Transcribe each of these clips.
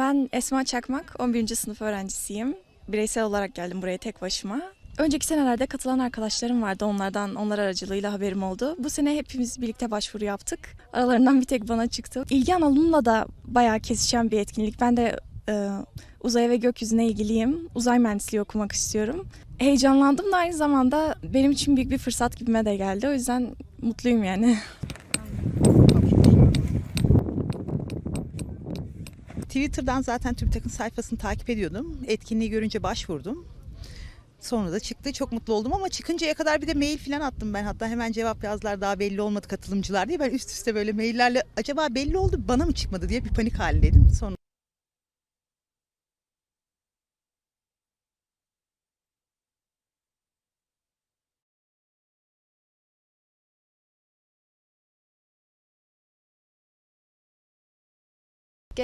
Ben Esma Çakmak, 11. sınıf öğrencisiyim. Bireysel olarak geldim buraya tek başıma. Önceki senelerde katılan arkadaşlarım vardı. Onlardan, onlar aracılığıyla haberim oldu. Bu sene hepimiz birlikte başvuru yaptık. Aralarından bir tek bana çıktı. İlgi alanımla da bayağı kesişen bir etkinlik. Ben de e, uzaya ve gökyüzüne ilgiliyim. Uzay mühendisliği okumak istiyorum. Heyecanlandım da aynı zamanda benim için büyük bir fırsat gibime de geldi. O yüzden mutluyum yani. Twitter'dan zaten TÜBİTAK'ın sayfasını takip ediyordum. Etkinliği görünce başvurdum. Sonra da çıktı. Çok mutlu oldum ama çıkıncaya kadar bir de mail falan attım ben. Hatta hemen cevap yazdılar daha belli olmadı katılımcılar diye. Ben üst üste böyle maillerle acaba belli oldu bana mı çıkmadı diye bir panik halindeydim. Sonra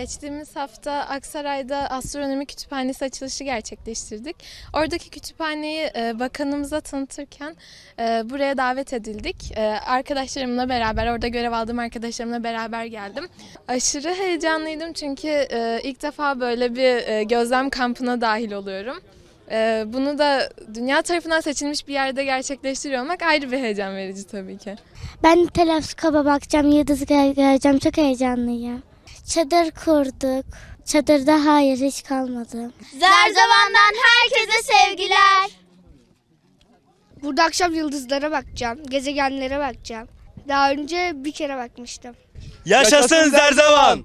Geçtiğimiz hafta Aksaray'da astronomi kütüphanesi açılışı gerçekleştirdik. Oradaki kütüphaneyi e, bakanımıza tanıtırken e, buraya davet edildik. E, arkadaşlarımla beraber, orada görev aldığım arkadaşlarımla beraber geldim. Aşırı heyecanlıydım çünkü ilk defa böyle bir gözlem kampına dahil oluyorum. Bunu da dünya tarafından seçilmiş bir yerde gerçekleştiriyor olmak ayrı bir heyecan verici tabii ki. Ben teleskopa bakacağım, yıldız gö- göreceğim. Çok heyecanlıyım. Çadır kurduk. Çadırda hayır hiç kalmadım. Zerzavan'dan herkese sevgiler. Burada akşam yıldızlara bakacağım, gezegenlere bakacağım. Daha önce bir kere bakmıştım. Yaşasın Zerzevan!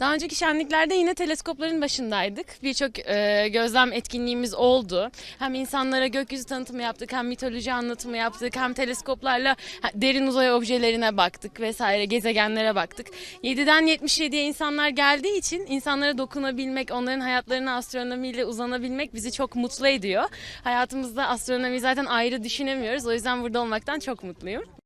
Daha önceki şenliklerde yine teleskopların başındaydık. Birçok e, gözlem etkinliğimiz oldu. Hem insanlara gökyüzü tanıtımı yaptık, hem mitoloji anlatımı yaptık, hem teleskoplarla derin uzay objelerine baktık vesaire, gezegenlere baktık. 7'den 77'ye insanlar geldiği için insanlara dokunabilmek, onların hayatlarına astronomiyle uzanabilmek bizi çok mutlu ediyor. Hayatımızda astronomiyi zaten ayrı düşünemiyoruz. O yüzden burada olmaktan çok mutluyum.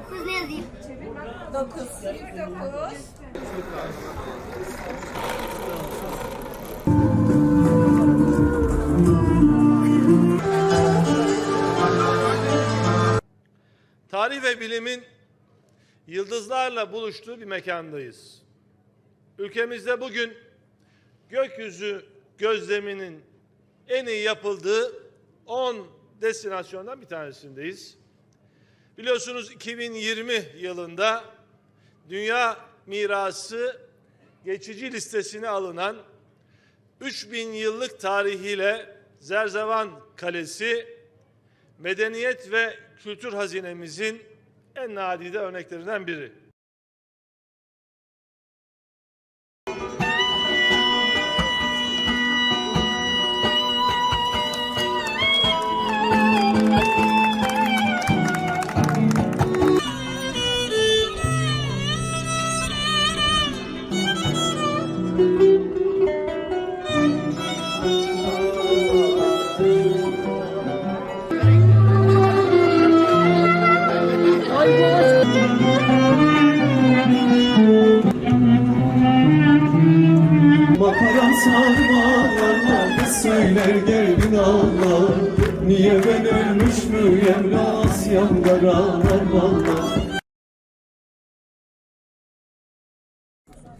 Dokuz ne yazayım? Tarih ve bilimin yıldızlarla buluştuğu bir mekandayız. Ülkemizde bugün gökyüzü gözleminin en iyi yapıldığı 10 destinasyondan bir tanesindeyiz. Biliyorsunuz 2020 yılında Dünya Mirası geçici listesine alınan 3000 yıllık tarihiyle Zerzevan Kalesi medeniyet ve kültür hazinemizin en nadide örneklerinden biri.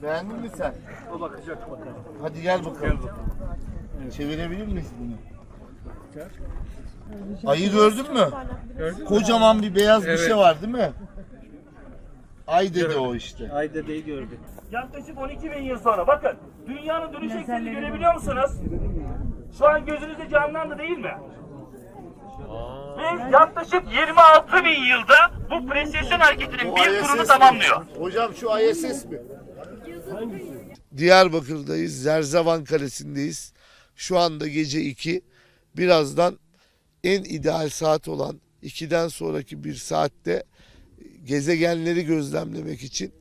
Beğendin mi sen? O bakacak bakalım. Hadi gel bakalım. Çevirebilir miyiz bunu? Ayı gördün mü? Kocaman bir beyaz bir şey var değil mi? Ay dedi o işte. Aydede'yi gördük. Yaklaşık 12 bin yıl sonra bakın dünyanın dönüş eksenini görebiliyor musunuz? Şu an gözünüzde canlandı değil mi? Ve yaklaşık 26 bin yılda bu presesyon hareketinin bir turunu tamamlıyor. Hocam şu ISS mi? Diyarbakır'dayız. Zerzevan Kalesi'ndeyiz. Şu anda gece 2. Birazdan en ideal saat olan 2'den sonraki bir saatte gezegenleri gözlemlemek için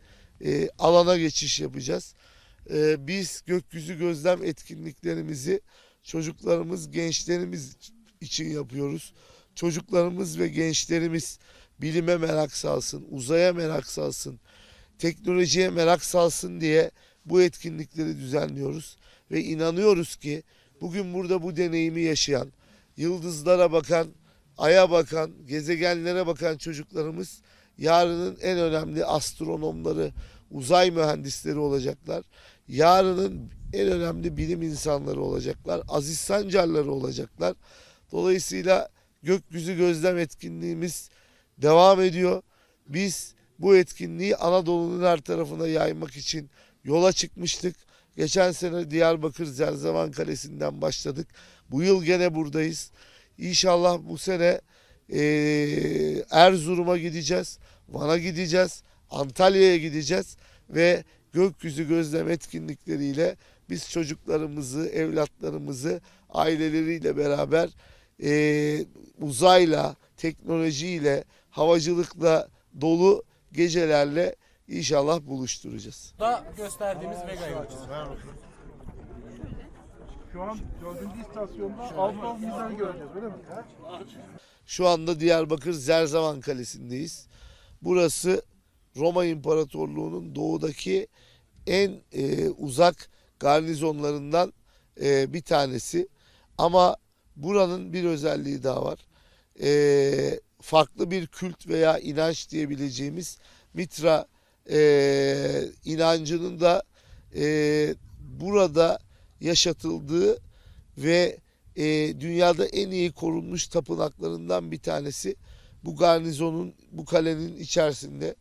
e, alana geçiş yapacağız. E, biz gökyüzü gözlem etkinliklerimizi çocuklarımız, gençlerimiz için yapıyoruz. Çocuklarımız ve gençlerimiz bilime merak salsın, uzaya merak salsın, teknolojiye merak salsın diye bu etkinlikleri düzenliyoruz ve inanıyoruz ki bugün burada bu deneyimi yaşayan, yıldızlara bakan, aya bakan, gezegenlere bakan çocuklarımız yarının en önemli astronomları, uzay mühendisleri olacaklar. Yarının en önemli bilim insanları olacaklar. Aziz Sancarları olacaklar. Dolayısıyla gökyüzü gözlem etkinliğimiz devam ediyor. Biz bu etkinliği Anadolu'nun her tarafına yaymak için yola çıkmıştık. Geçen sene Diyarbakır Zerzevan Kalesi'nden başladık. Bu yıl gene buradayız. İnşallah bu sene eee, Erzurum'a gideceğiz. Van'a gideceğiz. Antalya'ya gideceğiz ve gökyüzü gözlem etkinlikleriyle biz çocuklarımızı, evlatlarımızı aileleriyle beraber eee, uzayla, teknolojiyle, havacılıkla dolu gecelerle inşallah buluşturacağız. Da gösterdiğimiz Vega'yı. Şu an dördüncü istasyonda Avrupa Müzeyi göreceğiz öyle mi? Şu anda Diyarbakır Zerzavan Kalesi'ndeyiz. Burası Roma İmparatorluğu'nun doğudaki en e, uzak garnizonlarından e, bir tanesi. Ama buranın bir özelliği daha var. E, farklı bir kült veya inanç diyebileceğimiz Mitra e, inancının da e, burada yaşatıldığı ve e, dünyada en iyi korunmuş tapınaklarından bir tanesi bu garnizonun bu kalenin içerisinde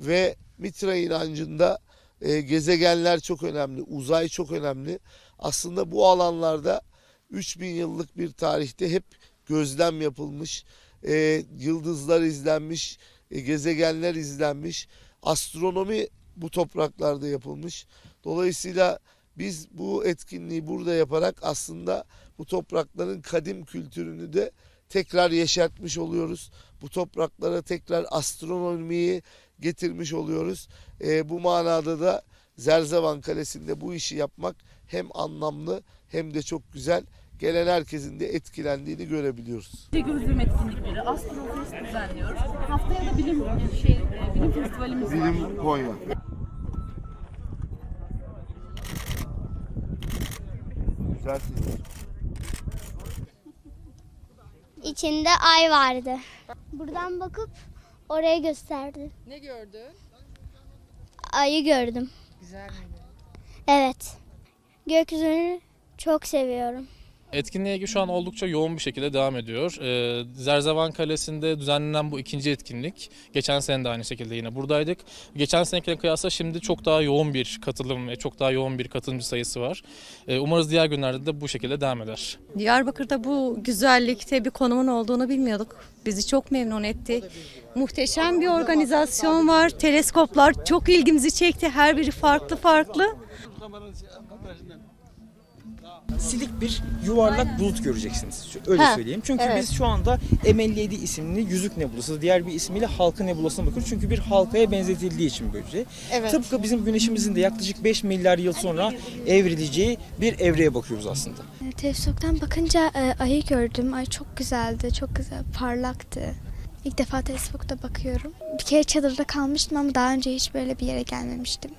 ve Mitra inancında e, gezegenler çok önemli, uzay çok önemli. Aslında bu alanlarda 3000 yıllık bir tarihte hep gözlem yapılmış, e, yıldızlar izlenmiş, e, gezegenler izlenmiş, astronomi bu topraklarda yapılmış. Dolayısıyla biz bu etkinliği burada yaparak aslında bu toprakların kadim kültürünü de tekrar yeşertmiş oluyoruz. Bu topraklara tekrar astronomiyi getirmiş oluyoruz. Ee, bu manada da Zerzevan Kalesi'nde bu işi yapmak hem anlamlı hem de çok güzel. Gelen herkesin de etkilendiğini görebiliyoruz. Gözlem etkinlikleri, Astrofest düzenliyoruz. Haftaya da bilim şey bilim festivalimiz Bilim Konya. Güzel film. İçinde ay vardı. Buradan bakıp oraya gösterdi. Ne gördün? Ayı gördüm. Güzel miydi? Evet. Gökyüzünü çok seviyorum. Etkinliğe şu an oldukça yoğun bir şekilde devam ediyor. Ee, Zerzevan Kalesi'nde düzenlenen bu ikinci etkinlik. Geçen sene de aynı şekilde yine buradaydık. Geçen senekine kıyasla şimdi çok daha yoğun bir katılım ve çok daha yoğun bir katılımcı sayısı var. Ee, umarız diğer günlerde de bu şekilde devam eder. Diyarbakır'da bu güzellikte bir konumun olduğunu bilmiyorduk. Bizi çok memnun etti. Muhteşem bir organizasyon var. Teleskoplar çok ilgimizi çekti. Her biri farklı farklı. Silik bir yuvarlak bulut göreceksiniz. Öyle Ha, söyleyeyim. Çünkü evet. biz şu anda M57 isimli yüzük nebulası, diğer bir ismiyle halka nebulasına bakıyoruz. Çünkü bir halkaya benzetildiği için böylece. Evet. Tıpkı bizim güneşimizin de yaklaşık 5 milyar yıl sonra evrileceği bir evreye bakıyoruz aslında. Teleskoptan bakınca e, ayı gördüm. Ay çok güzeldi, çok güzel, parlaktı. İlk defa teleskopta bakıyorum. Bir kere çadırda kalmıştım ama daha önce hiç böyle bir yere gelmemiştim.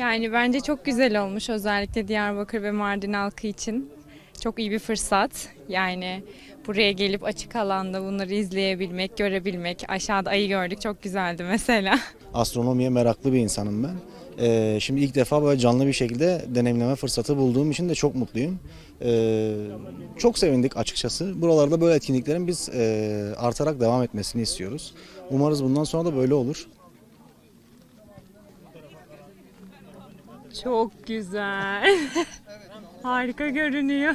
Yani bence çok güzel olmuş özellikle Diyarbakır ve Mardin halkı için. Çok iyi bir fırsat. Yani buraya gelip açık alanda bunları izleyebilmek, görebilmek. Aşağıda ayı gördük çok güzeldi mesela. Astronomiye meraklı bir insanım ben. Ee, şimdi ilk defa böyle canlı bir şekilde deneyimleme fırsatı bulduğum için de çok mutluyum. Ee, çok sevindik açıkçası. Buralarda böyle etkinliklerin biz e, artarak devam etmesini istiyoruz. Umarız bundan sonra da böyle olur. Çok güzel. Harika görünüyor.